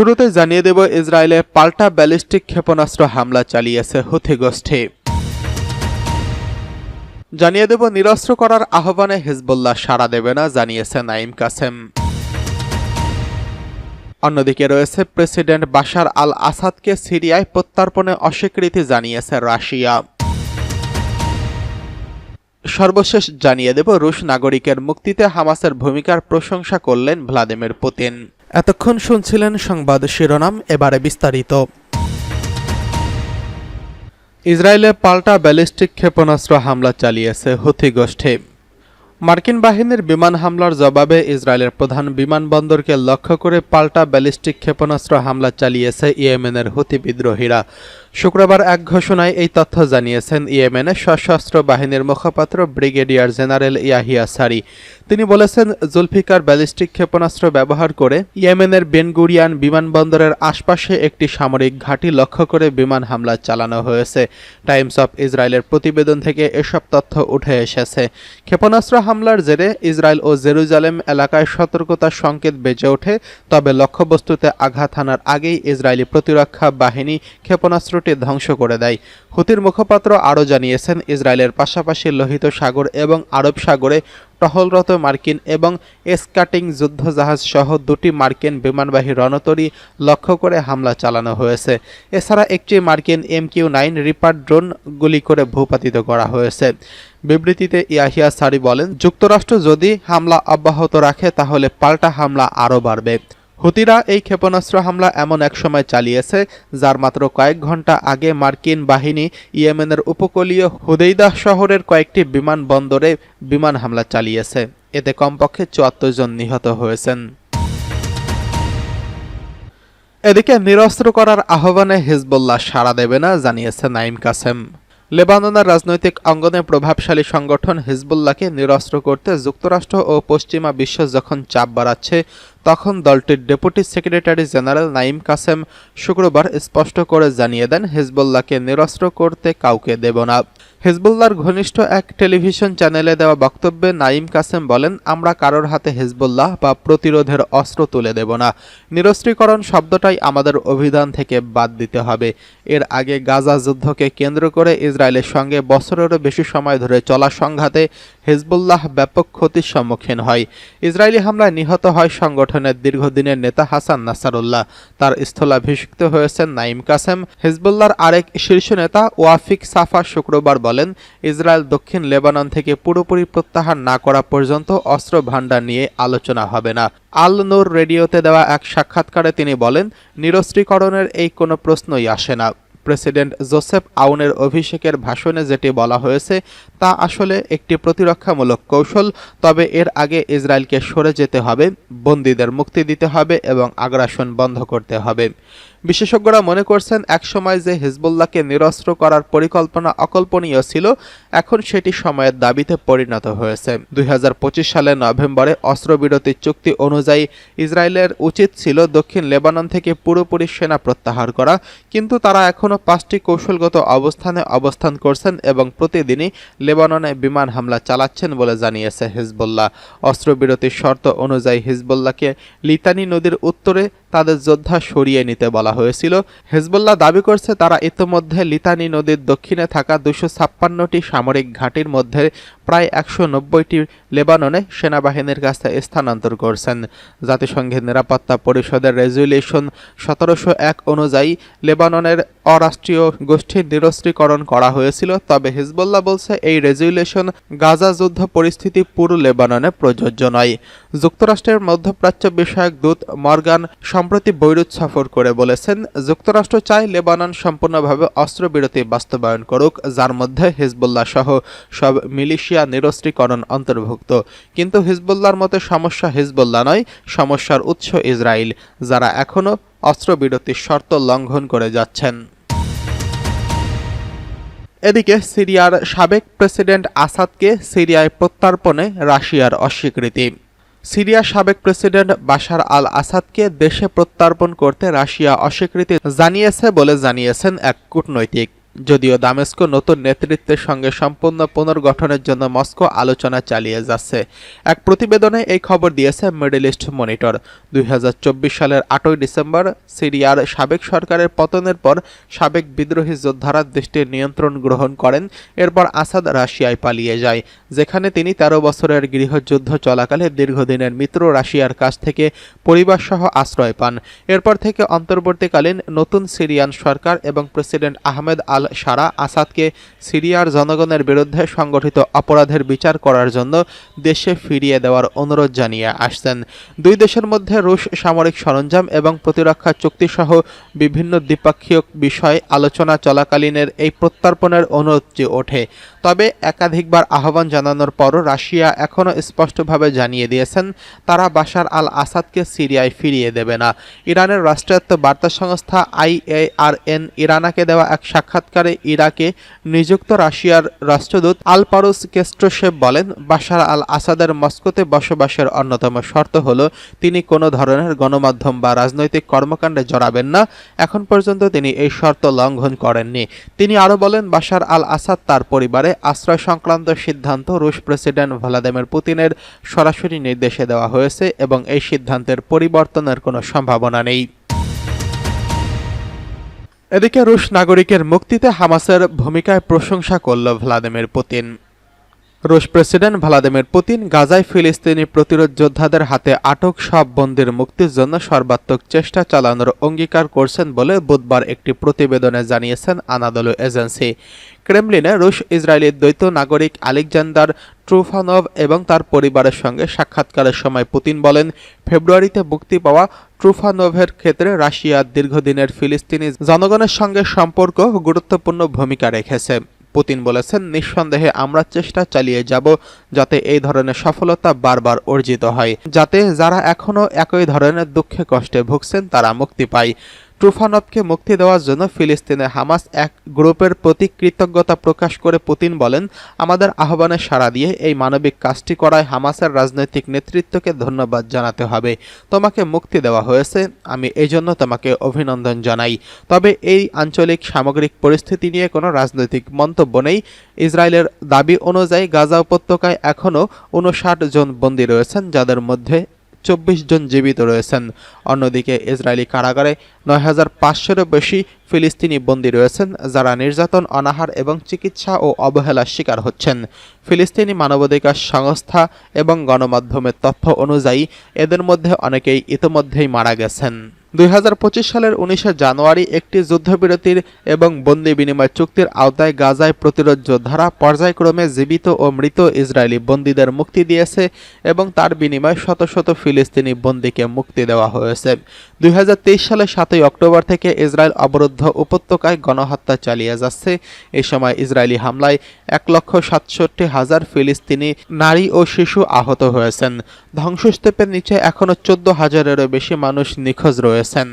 শুরুতে জানিয়ে দেব, ইসরায়েলে পাল্টা ব্যালিস্টিক ক্ষেপণাস্ত্র হামলা চালিয়েছে হুথি গোষ্ঠী। জানিয়ে দেব, নিরস্ত্র করার আহ্বানে হিজবুল্লাহ সাড়া দেবে না, জানিয়েছে নাইম কাসেম। অন্যদিকে রয়েছে, প্রেসিডেন্ট বাশার আল আসাদকে সিরিয়ায় প্রত্যার্পণে অস্বীকৃতি জানিয়েছে রাশিয়া। সর্বশেষ জানিয়ে দেব, রুশ নাগরিকের মুক্তিতে হামাসের ভূমিকার প্রশংসা করলেন ভ্লাদিমির পুতিন। এতক্ষণ শুনছিলেন সংবাদ শিরোনাম, এবারে বিস্তারিত। ইসরায়েলে পাল্টা ব্যালিস্টিক ক্ষেপণাস্ত্র হামলা চালিয়েছে হুথি গোষ্ঠী। মার্কিন বাহিনীর বিমান হামলার জবাবে ইসরায়েলের প্রধান বিমানবন্দরকে লক্ষ্য করে পাল্টা ব্যালিস্টিক ক্ষেপণাস্ত্র হামলা চালিয়েছে ইয়েমেনের হুতি বিদ্রোহীরা। শুক্রবার এক ঘোষণায় এই তথ্য জানিয়েছেন ইয়েমেনের সশস্ত্র বাহিনীর মুখপাত্র ব্রিগেডিয়ার জেনারেল ইয়াহিয়া সারি। তিনি বলেছেন, জুলফিকার ব্যালিস্টিক ক্ষেপণাস্ত্র ব্যবহার করে ইয়েমেনের বেনগুরিয়ান বিমানবন্দরের আশপাশে একটি সামরিক ঘাঁটি লক্ষ্য করে বিমান হামলা চালানো হয়েছে। টাইমস অফ ইসরায়েলের প্রতিবেদন থেকে এসব তথ্য উঠে এসেছে। ক্ষেপণাস্ত্র হামলার জেরে ইসরায়েল ও জেরুজালেম এলাকায় সতর্কতার সংকেত বেজে ওঠে, তবে লক্ষ্যবস্তুতে আঘাত হানার আগেই ইসরায়েলি প্রতিরক্ষা বাহিনী ক্ষেপণাস্ত্রটি ধ্বংস করে দেয়। হুতির মুখপাত্র আরও জানিয়েছেন, ইসরায়েলের পাশাপাশি লোহিত সাগর এবং আরব সাগরে টহলরত মার্কিন এবং এসকাটিং যুদ্ধজাহাজ সহ দুটি মার্কিন বিমানবাহী রণতরী লক্ষ্য করে হামলা চালানো হয়েছে। এছাড়া একটি মার্কিন M Q nine reaper drone গুলি করে ভূপাতিত করা হয়েছে। বিবৃতিতে ইয়াহিয়া সারি বলেন, যুক্তরাষ্ট্র যদি হামলা অব্যাহত রাখে, তাহলে পাল্টা হামলা আরও বাড়বে। হুতিরা এই ক্ষেপণাস্ত্র হামলা এমন এক সময় চালিয়েছে, যার মাত্র কয়েক ঘণ্টা আগে মার্কিন বাহিনী ইয়েমেনের উপকূলীয় হুদেইদাহ শহরের কয়েকটি বিমানবন্দরে বিমান হামলা চালিয়েছে। এতে কমপক্ষে চুয়াত্তর জন নিহত হয়েছেন। এদিকে নিরস্ত্র করার আহ্বানে হিজবুল্লাহ সাড়া দেবে না, জানিয়েছে নাইম কাসেম। লেবাননের রাজনৈতিক অঙ্গনে প্রভাবশালী সংগঠন হিজবুল্লাহকে নিরস্ত্র করতে যুক্তরাষ্ট্র ও পশ্চিমা বিশ্ব যখন চাপ বাড়াচ্ছে তখন দলটির deputy secretary general Naim Qassem শুক্রবার স্পষ্ট করে জানিয়ে দেন, হেজবুল্লাহকে নিরস্ত্র করতে কাউকে দেব না। হিজবুল্লাহর ঘনিষ্ঠ এক টেলিভিশন চ্যানেলে দেওয়া বক্তব্যে নাইম কাসেম বলেন, আমরা কারোর হাতে হেজবুল্লাহ বা প্রতিরোধের অস্ত্র তুলে দেব না। নিরস্ত্রীকরণ শব্দটাই আমাদের অভিধান থেকে বাদ দিতে হবে। এর আগে গাজা যুদ্ধকে কেন্দ্র করে ইসরায়েলের সঙ্গে বছরেরও বেশি সময় ধরে চলা সংঘাতে হেজবুল্লাহ ব্যাপক ক্ষতির সম্মুখীন হয়। ইসরায়েলি হামলায় নিহত হয় সংগঠনের দীর্ঘদিনের নেতা হাসান নাসারুল্লাহ। তার স্থলাভিষিক্ত হয়েছেন নাইম কাসেম। হিজবুল্লাহর আরেক শীর্ষ নেতা ওয়াফিক সাফা শুক্রবার বলেন, ইসরায়েল দক্ষিণ লেবানন থেকে পুরোপুরি প্রত্যাহার না করা পর্যন্ত অস্ত্র ভাণ্ডার নিয়ে আলোচনা হবে না। আল নূর রেডিওতে দেওয়া এক সাক্ষাৎকারে তিনি বলেন, নিরস্ত্রীকরণের এই কোনো প্রশ্নই আসে না। প্রেসিডেন্ট জোসেফ আউনের অভিষেকের ভাষণে যেটি বলা হয়েছে, তা আসলে একটি প্রতিরক্ষামূলক কৌশল, তবে এর আগে ইসরায়েলকে সরে যেতে হবে, বন্দীদের মুক্তি দিতে হবে এবং আগ্রাসন বন্ধ করতে হবে। বিশেষজ্ঞরা মনে করছেন, একসময় যে হিজবুল্লাহকে নিরস্ত্র করার পরিকল্পনা অকল্পনীয় ছিল, এখন সেটি সময়ের দাবিতে পরিণত হয়েছে। দুই হাজার পঁচিশ সালের নভেম্বরে অস্ত্রবিরতি চুক্তি অনুযায়ী ইসরায়েলের উচিত ছিল দক্ষিণ লেবানন থেকে পুরোপুরি সেনা প্রত্যাহার করা, কিন্তু তারা এখনও পাঁচটি কৌশলগত অবস্থানে অবস্থান করছেন এবং প্রতিদিনই লেবাননে বিমান হামলা চালাচ্ছেন বলে জানিয়েছে হিজবুল্লাহ। অস্ত্রবিরতির শর্ত অনুযায়ী হিজবুল্লাহকে লিতানি নদীর উত্তরে তাদের যোদ্ধা সরিয়ে নিতে বলা হয়েছিল, হেজবুল্লাহ দাবি করছে তারা ইতোমধ্যে লিতানি নদীর দক্ষিণে থাকা দুশো সামরিক ঘাঁটির মধ্যে প্রায় একশো নব্বইটি লেবাননে সেনাবাহিনীর কাছে স্থানান্তর করছেন। জাতিসংঘের নিরাপত্তা পরিষদের রেজুলেশন সতেরোশো এক অনুযায়ী লেবাননের অরাষ্ট্রীয় গোষ্ঠীর নিরস্ত্রীকরণ করা হয়েছিল, তবে হিজবুল্লাহ বলছে এই রেজুলেশন গাজা যুদ্ধ পরিস্থিতি পুরো লেবাননে প্রযোজ্য নয়। যুক্তরাষ্ট্রের মধ্যপ্রাচ্য বিষয়ক দূত মর্গান সম্প্রতি বৈরুত সফর করে বলেছেন, যুক্তরাষ্ট্র চায় লেবানন সম্পূর্ণভাবে অস্ত্রবিরতি বাস্তবায়ন করুক, যার মধ্যে হিজবুল্লাহ সহ সব মিলিশিয়া নিরস্ত্রীকরণ অন্তর্ভুক্ত। কিন্তু হিজবুল্লাহর মতে সমস্যা হিজবুল্লাহ নয়, সমস্যার উৎস ইসরায়েল যারা এখনও অস্ত্রবিরতির শর্ত লঙ্ঘন করে যাচ্ছেন। এদিকে সিরিয়ার সাবেক প্রেসিডেন্ট আসাদকে সিরিয়ায় প্রত্যার্পণে রাশিয়ার অস্বীকৃতি। সিরিয়ার সাবেক প্রেসিডেন্ট বাশার আল আসাদকে দেশে প্রত্যার্পণ করতে রাশিয়া অস্বীকৃতি জানিয়েছে বলে জানিয়েছেন এক কূটনৈতিক। যদিও দামেস্কো নতুন নেতৃত্বের সঙ্গে সম্পূর্ণ পুনর্গঠনের জন্য মস্কো আলোচনা চালিয়ে যাচ্ছে। এক প্রতিবেদনে এই খবর দিয়েছে মিডল ইস্ট মনিটর। দুই সালের আটই ডিসেম্বর সিরিয়ার সাবেক সরকারের পতনের পর সাবেক বিদ্রোহী যোদ্ধারা দেশটির নিয়ন্ত্রণ গ্রহণ করেন, এরপর আসাদ রাশিয়ায় পালিয়ে যায়, যেখানে তিনি তেরো বছরের গৃহযুদ্ধ চলাকালে দীর্ঘদিনের মিত্র রাশিয়ার কাছ থেকে পরিবারসহ আশ্রয় পান। এরপর থেকে অন্তর্বর্তীকালীন নতুন সিরিয়ান সরকার এবং প্রেসিডেন্ট আহমেদ আল সারা আসাদকে সিরিয়ার জনগণের বিরুদ্ধে সংগঠিত অপরাধের বিচার করার জন্য দেশে ফিরিয়ে দেওয়ার অনুরোধ জানিয়ে আসছেন। দুই দেশের মধ্যে রুশ সামরিক সরঞ্জাম এবং প্রতিরক্ষা চুক্তিসহ বিভিন্ন দ্বিপাক্ষিক বিষয় আলোচনা চলাকালীনের এই প্রত্যর্পণের অনুরোধটি ওঠে। তবে একাধিকবার আহ্বান জানানোর পরও রাশিয়া এখনও স্পষ্টভাবে জানিয়ে দিয়েছেন, তারা বাশার আল আসাদকে সিরিয়ায় ফিরিয়ে দেবে না। ইরানের রাষ্ট্রায়ত্ত বার্তা সংস্থা আইএআরএন ইরানাকে দেওয়া এক সাক্ষাৎকারে ইরাকে নিযুক্ত রাশিয়ার রাষ্ট্রদূত আলপারুস কেস্ট্রোশেভ বলেন, বাশার আল আসাদের মস্কোতে বসবাসের অন্যতম শর্ত হল, তিনি কোনো ধরনের গণমাধ্যম বা রাজনৈতিক কর্মকাণ্ডে জড়াবেন না। এখন পর্যন্ত তিনি এই শর্ত লঙ্ঘন করেননি। তিনি আরও বলেন, বাশার আল আসাদ তার পরিবারে আশ্রয় সংক্রান্ত সিদ্ধান্ত রুশ প্রেসিডেন্ট ভ্লাদিমির পুতিনের সরাসরি নির্দেশে দেওয়া হয়েছে এবং এই সিদ্ধান্তের পরিবর্তনের কোনো সম্ভাবনা নেই। এদিকে রুশ নাগরিকের মুক্তিতে হামাসের ভূমিকায় প্রশংসা করল ভ্লাদিমির পুতিন। রুশ প্রেসিডেন্ট ভ্লাদিমির পুতিন গাজায় ফিলিস্তিনি প্রতিরোধ যোদ্ধাদের হাতে আটক সব বন্দির মুক্তির জন্য সর্বাত্মক চেষ্টা চালানোর অঙ্গীকার করছেন বলে বুধবার একটি প্রতিবেদনে জানিয়েছেন আনাদলু এজেন্সি। ক্রেমলিনে রুশ ইসরায়েলি দ্বৈত নাগরিক আলেকজান্ডার ট্রুফানভ এবং তার পরিবারের সঙ্গে সাক্ষাৎকারের সময় পুতিন বলেন, ফেব্রুয়ারিতে মুক্তি পাওয়া ট্রুফানোভের ক্ষেত্রে রাশিয়ার দীর্ঘদিনের ফিলিস্তিনি জনগণের সঙ্গে সম্পর্ক গুরুত্বপূর্ণ ভূমিকা রেখেছে। পুতিন বলেছেন, নিঃসন্দেহে আমরা চেষ্টা চালিয়ে যাব যাতে এই ধরনের সফলতা বারবার অর্জিত হয়। যাতে যারা এখনও একই ধরনের দুঃখে কষ্টে ভুগছেন, তারা মুক্তি পায়। ট্রুফানভকে মুক্তি দেওয়ার জন্য ফিলিস্তিনে হামাস এক গ্রুপের প্রতি কৃতজ্ঞতা প্রকাশ করে পুতিন বলেন, আমাদের আহ্বানে সাড়া দিয়ে এই মানবিক কাজটি করায় হামাসের রাজনৈতিক নেতৃত্বকে ধন্যবাদ জানাতে হবে। তোমাকে মুক্তি দেওয়া হয়েছে, আমি এই জন্য তোমাকে অভিনন্দন জানাই। তবে এই আঞ্চলিক সামগ্রিক পরিস্থিতি নিয়ে কোনো রাজনৈতিক মন্তব্য নেই। ইসরায়েলের দাবি অনুযায়ী গাজা উপত্যকায় এখনও উনষাট জন বন্দী রয়েছেন, যাদের মধ্যে চব্বিশ জন জীবিত রয়েছেন। অন্যদিকে ইসরায়েলি কারাগারে নয় হাজার পাঁচশোরও বেশি ফিলিস্তিনি বন্দী রয়েছেন, যারা নির্যাতন, অনাহার এবং চিকিৎসা ও অবহেলার শিকার হচ্ছেন। ফিলিস্তিনি মানবাধিকার সংস্থা এবং গণমাধ্যমের তথ্য অনুযায়ী এদের মধ্যে অনেকেই ইতোমধ্যেই মারা গেছেন। দুই হাজার পঁচিশ সালের উনিশে জানুয়ারি একটি যুদ্ধবিরতির এবং বন্দি বিনিময় চুক্তির আওতায় গাজায় প্রতিরোধ যোদ্ধারা পর্যায়ক্রমে জীবিত ও মৃত ইসরায়েলি বন্দীদের মুক্তি দিয়েছে এবং তার বিনিময়ে শত শত ফিলিস্তিনি বন্দীকে মুক্তি দেওয়া হয়েছে। দুই হাজার তেইশ সালের সাতই অক্টোবর থেকে ইসরায়েল অবরুদ্ধ উপত্যকায় গণহত্যা চালিয়ে যাচ্ছে। এ সময় ইসরায়েলি হামলায় এক লক্ষ সাতষট্টি হাজার ফিলিস্তিনি নারী ও শিশু আহত হয়েছেন। ধ্বংসস্তূপের নিচে এখনও চোদ্দ হাজারেরও বেশি মানুষ নিখোঁজ রয়েছেন